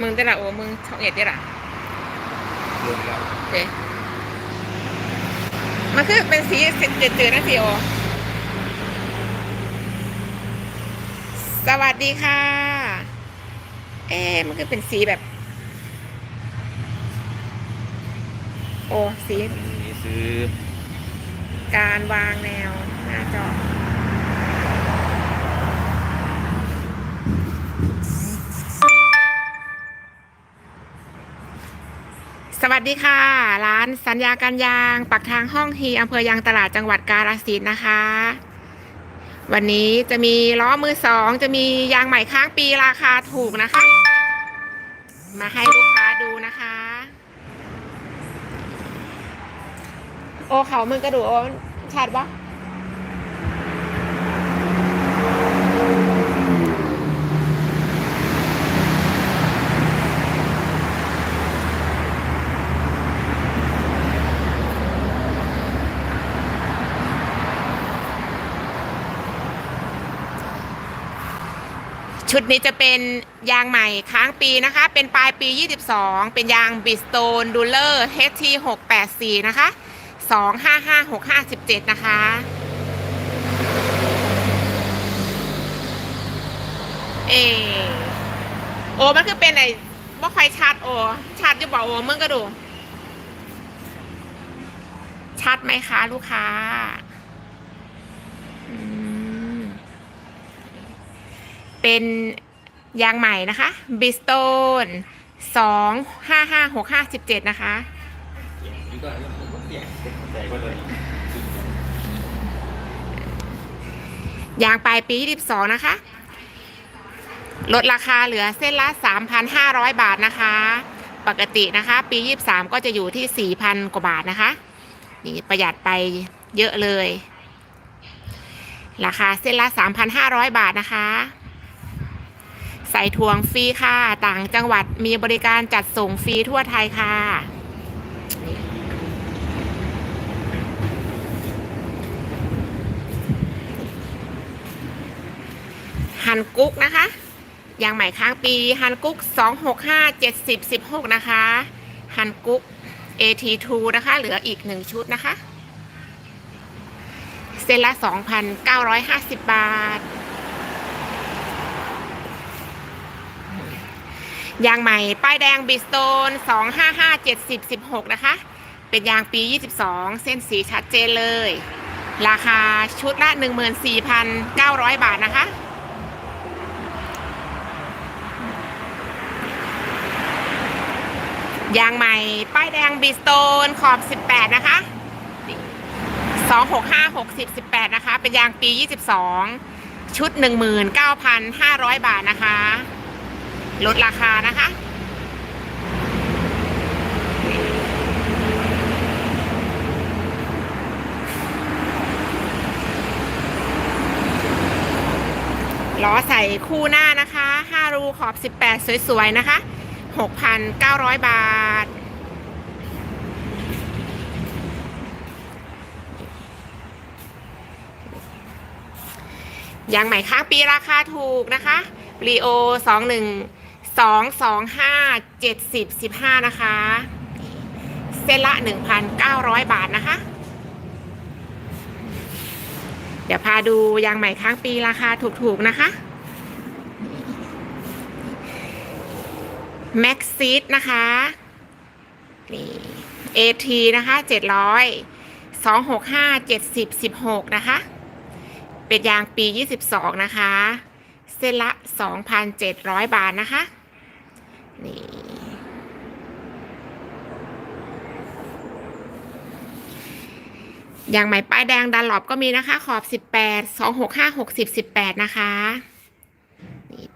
มึงได้ละโอ้มึงช่องเอ็ดได้ละรวมแล้วเอ๊ะมันคือเป็นสีเจืดๆนะสีโอสวัสดีค่ะ เอ๊ะมันคือเป็นสีแบบ โอ้สีนี่ซื้อ การวางแนวหน้าจอ วัสดีค่ะ ร้านสัญญาการยางปักทางห้องฮีอำเภอยางตลาดจังหวัดกาฬสินธุ์นะคะ วันนี้จะมีล้อมือสองจะมียางใหม่ค้างปีราคาถูกนะคะ มาให้ลูกค้าดูนะคะ โอเขามึงกระดูกโอชัดปะ ชุดนี้จะเป็นยางใหม่ค้างปีนะคะ เป็นปลายปี 22 เป็นยางบิสโตนดูเลอร์ HT 684 นะคะ 255657 นะคะ เออโอ้มันคือเป็นไอ้บ่ค่อยชัดโอชัดจะบอกโอ้มึงก็ดู ชัดไหมคะ ลูกค้าอืม เป็นยางใหม่นะคะบิสโตนสองห้าห้าหกห้าสิบเจ็ดนะคะนี่ก็ผมเปลี่ยนใจว่าเลยยางปลายปี22นะคะ ลดราคาเหลือเส้นละ3,500บาทนะคะ ปกตินะคะ ปี23ก็จะอยู่ที่4,000กว่าบาทนะคะ นี่ประหยัดไปเยอะเลย ราคาเส้นละ3,500บาทนะคะ ใส่ทวงฟรีค่ะ ต่างจังหวัดมีบริการจัดส่งฟรีทั่วไทยค่ะ ฮันกุ๊กนะคะยางใหม่ค้างปีฮันกุ๊ก265 70 16นะคะฮันกุ๊ก AT2 นะคะ เหลืออีกหนึ่งชุดนะคะเส้นละ2,950บาท ยางใหม่ ป้ายแดงบิสโตน255 70 16 นะคะ เป็นยางปี 22 เส้นสีชัดเจนเลย ราคาชุดละ 14,900 บาทนะคะ ยางใหม่ ป้ายแดงบีสโตนขอบ 18 นะคะ 265 60 18 นะคะ เป็นยางปี 22 ชุด 19,500 บาทนะคะ ลดราคานะคะ ล้อใส่คู่หน้านะคะ 5 รูขอบ 18 สวยๆ นะคะ 6,900 บาทยางใหม่ค้างปีราคาถูกนะคะรีโอสองหนึ่ง สองสองห้าเจ็ดสิบสิบห้านะคะเส้นละหนึ่งพันเก้าร้อยบาทนะคะ เดี๋ยวพาดูยางใหม่ค้างปีราคาถูกๆนะคะแม็กซีดนะคะนี่เอทีนะคะเจ็ดร้อยสองหกห้าเจ็ดสิบสิบหกนะคะ เป็นยางปียี่สิบสองนะคะ เส้นละสองพันเจ็ดร้อยบาทนะคะ นี่ยางใหม่ป้ายแดงดันหลบก็มีนะคะ ขอบสิบแปดสองหกห้าหกสิบสิบแปดนะคะ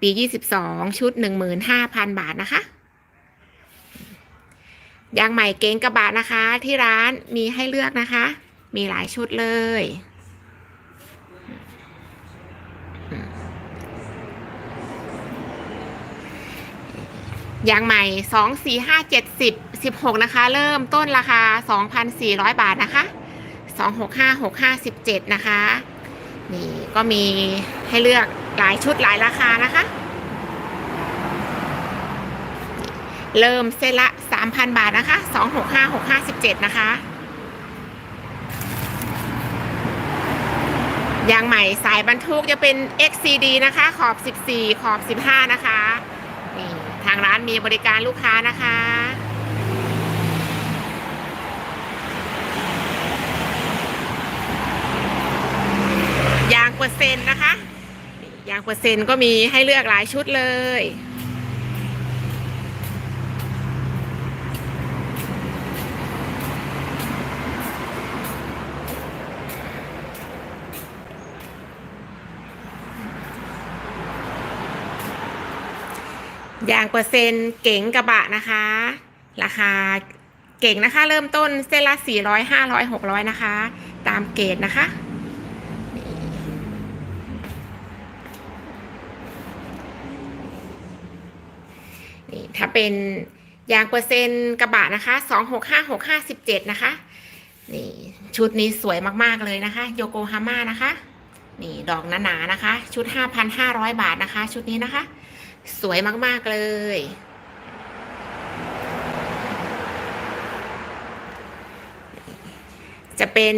ปียี่สิบสองชุดหนึ่งหมื่นห้าพันบาทนะคะยางใหม่เก๋งกระบะนะคะ ที่ร้านมีให้เลือกนะคะ มีหลายชุดเลย ยางใหม่สองสี่ห้าเจ็ดสิบสิบหกนะคะ เริ่มต้นราคาสองพันสี่ร้อยบาทนะคะสองหกห้าหกห้าสิบเจ็ดนะคะ นี่ก็มีให้เลือกหลายชุดหลายราคานะคะ เริ่มเส้นละ3,000บาทนะคะ265657นะคะยางใหม่สายบรรทุกจะเป็น XCD นะคะ ขอบ 14 ขอบ 15 นะคะนี่ทางร้าน มีบริการลูกค้านะคะ ยางเปอร์เซ็นต์นะคะ ยางเปอร์เซ็นต์ก็มีให้เลือกหลายชุดเลย ยางเปอร์เซ็นต์เก๋งกระบะนะคะ ราคาเก่งนะคะ เริ่มต้นเส้นละ400 500 600นะคะ ตามเกรดนะคะ นี่ถ้าเป็นยางเปอร์เซ็นต์กระบะนะคะ265657นะคะ นี่ชุดนี้สวยมากๆเลยนะคะ โยโกฮาม่านะคะ นี่ดอกหนาๆนะคะ ชุด5,500บาทนะคะ ชุดนี้นะคะ สวยมาก ๆ เลย จะเป็น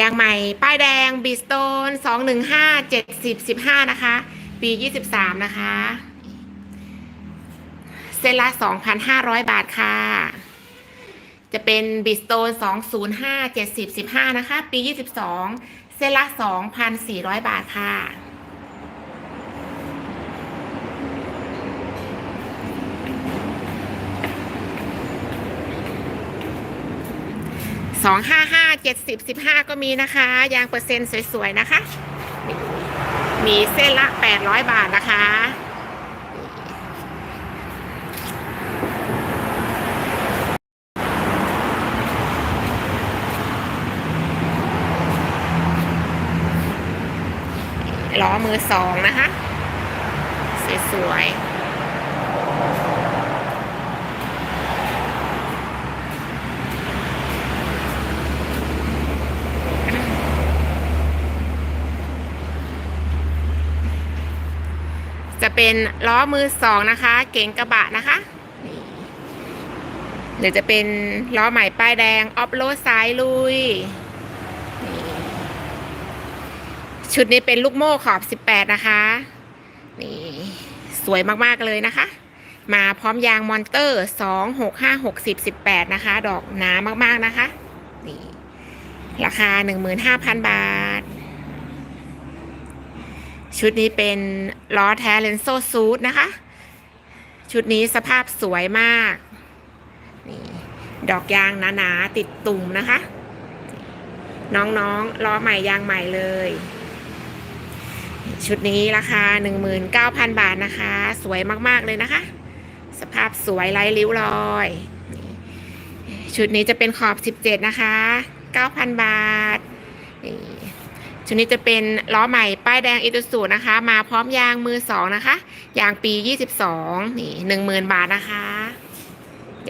ยางใหม่ ป้ายแดงบีสโตนสองหนึ่งห้าเจ็ดสิบสิบห้านะคะ ปียี่สิบสามนะคะ เซนละสองพันห้าร้อยบาทค่ะ จะเป็นบีสโตนสองศูนย์ห้าเจ็ดสิบสิบห้านะคะ ปียี่สิบสองเซนละสองพันสี่ร้อยบาทค่ะ 255 70 15ก็มีนะคะ ยางเปอร์เซ็นต์สวยๆนะคะ มีเส้นละ800บาทนะคะล้อมือสองนะคะ สวยๆ เป็นล้อมือสองนะคะ เก๋งกระบะนะคะนี่หรือจะเป็นล้อใหม่ป้ายแดง ออฟโรดสายลุย ชุดนี้เป็นลูกโม่ขอบ 18 นะคะ นี่สวยมาก ๆ เลยนะคะ มาพร้อมยางมอนเตอร์ 2 6 5 6 0 18 นะคะ ดอกหนามาก ๆ นะคะ นี่ ราคา 15,000 บาท ชุดนี้เป็นล้อแท้เลนโซซูดนะคะ ชุดนี้สภาพสวยมาก นี่ดอกยางหนาๆติดตุ่มนะคะ น้องๆล้อใหม่ยางใหม่เลย ชุดนี้ราคา 19,000 บาทนะคะ สวยมากๆเลยนะคะ สภาพสวยไร้ริ้วรอย ชุดนี้จะเป็นขอบ 17 นะคะ 9,000 บาทนี่ ชุดนี้จะเป็นล้อใหม่ป้ายแดงอิตูสูนะคะ มาพร้อมยางมือสองนะคะ ยางปี 22 นี่หนึ่งหมื่นบาทนะคะ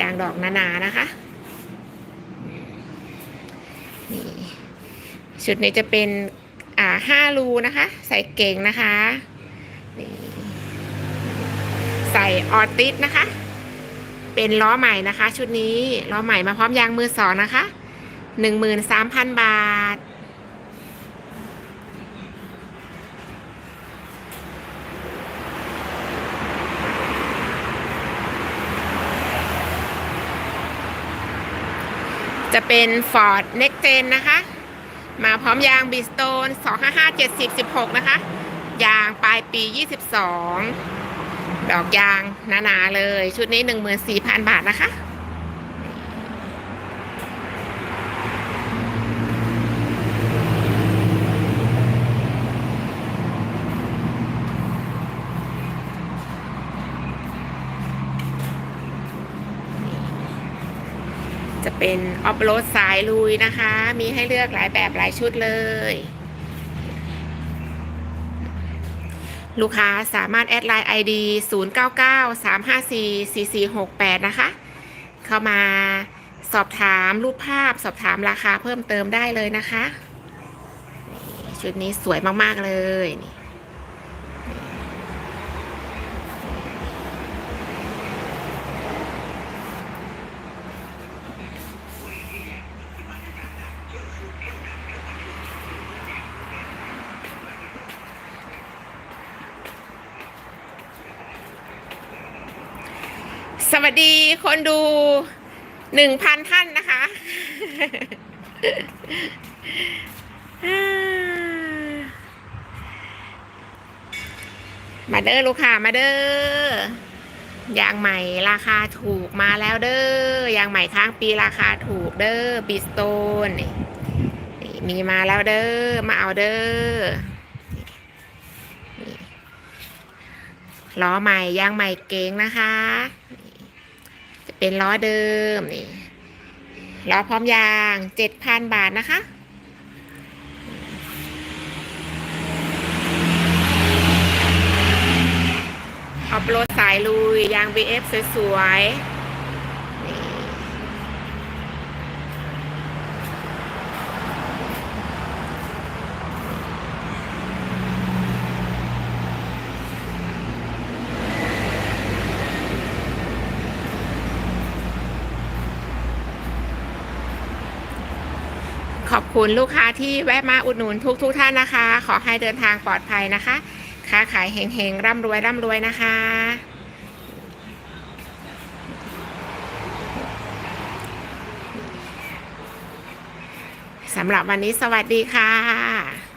ยางดอกหนานะคะนี่ชุดนี้จะเป็นอ่าห้ารูนะคะ ใส่เก่งนะคะนี่ใส่ออติสนะคะ เป็นล้อใหม่นะคะ ชุดนี้ล้อใหม่มาพร้อมยางมือสองนะคะหนึ่งหมื่นสามพันบาท จะเป็น Ford Next Gen นะคะ มาพร้อมยางบีสโตน255 70 16 นะคะ ยางปลายปี 22 ดอกยางหนาๆเลย ชุดนี้ 14,000 บาทนะคะ จะเป็นออฟโรดสายลุยนะคะ มีให้เลือกหลายแบบหลายชุดเลย ลูกค้าสามารถแอดไลน์ ID 099 354 4468 นะคะ เข้ามาสอบถามรูปภาพสอบถามราคาเพิ่มเติมได้เลยนะคะ ชุดนี้สวยมาก ๆ เลยนี่ สวัสดีคนดูหนึ่งพันท่านนะคะ มาเด้อลูกค้ามาเด้อยางใหม่ราคาถูกมาแล้วเด้อยางใหม่ค้างปีราคาถูกเด้อบิสโตนมีมาแล้วเด้อมาเอาเด้อล้อใหม่ยางใหม่เก๋งนะคะ เป็นล้อเดิมนี่ล้อพร้อมยางเจ็ดพันบาทนะคะออาโรดสายลุยยาง BF สวยๆ ขอบคุณลูกค้าที่แวะมาอุดหนุนทุกทุกท่านนะคะ ขอให้เดินทางปลอดภัยนะคะ ค้าขายเฮงๆ ร่ำรวยร่ำรวยนะคะ สำหรับวันนี้สวัสดีค่ะ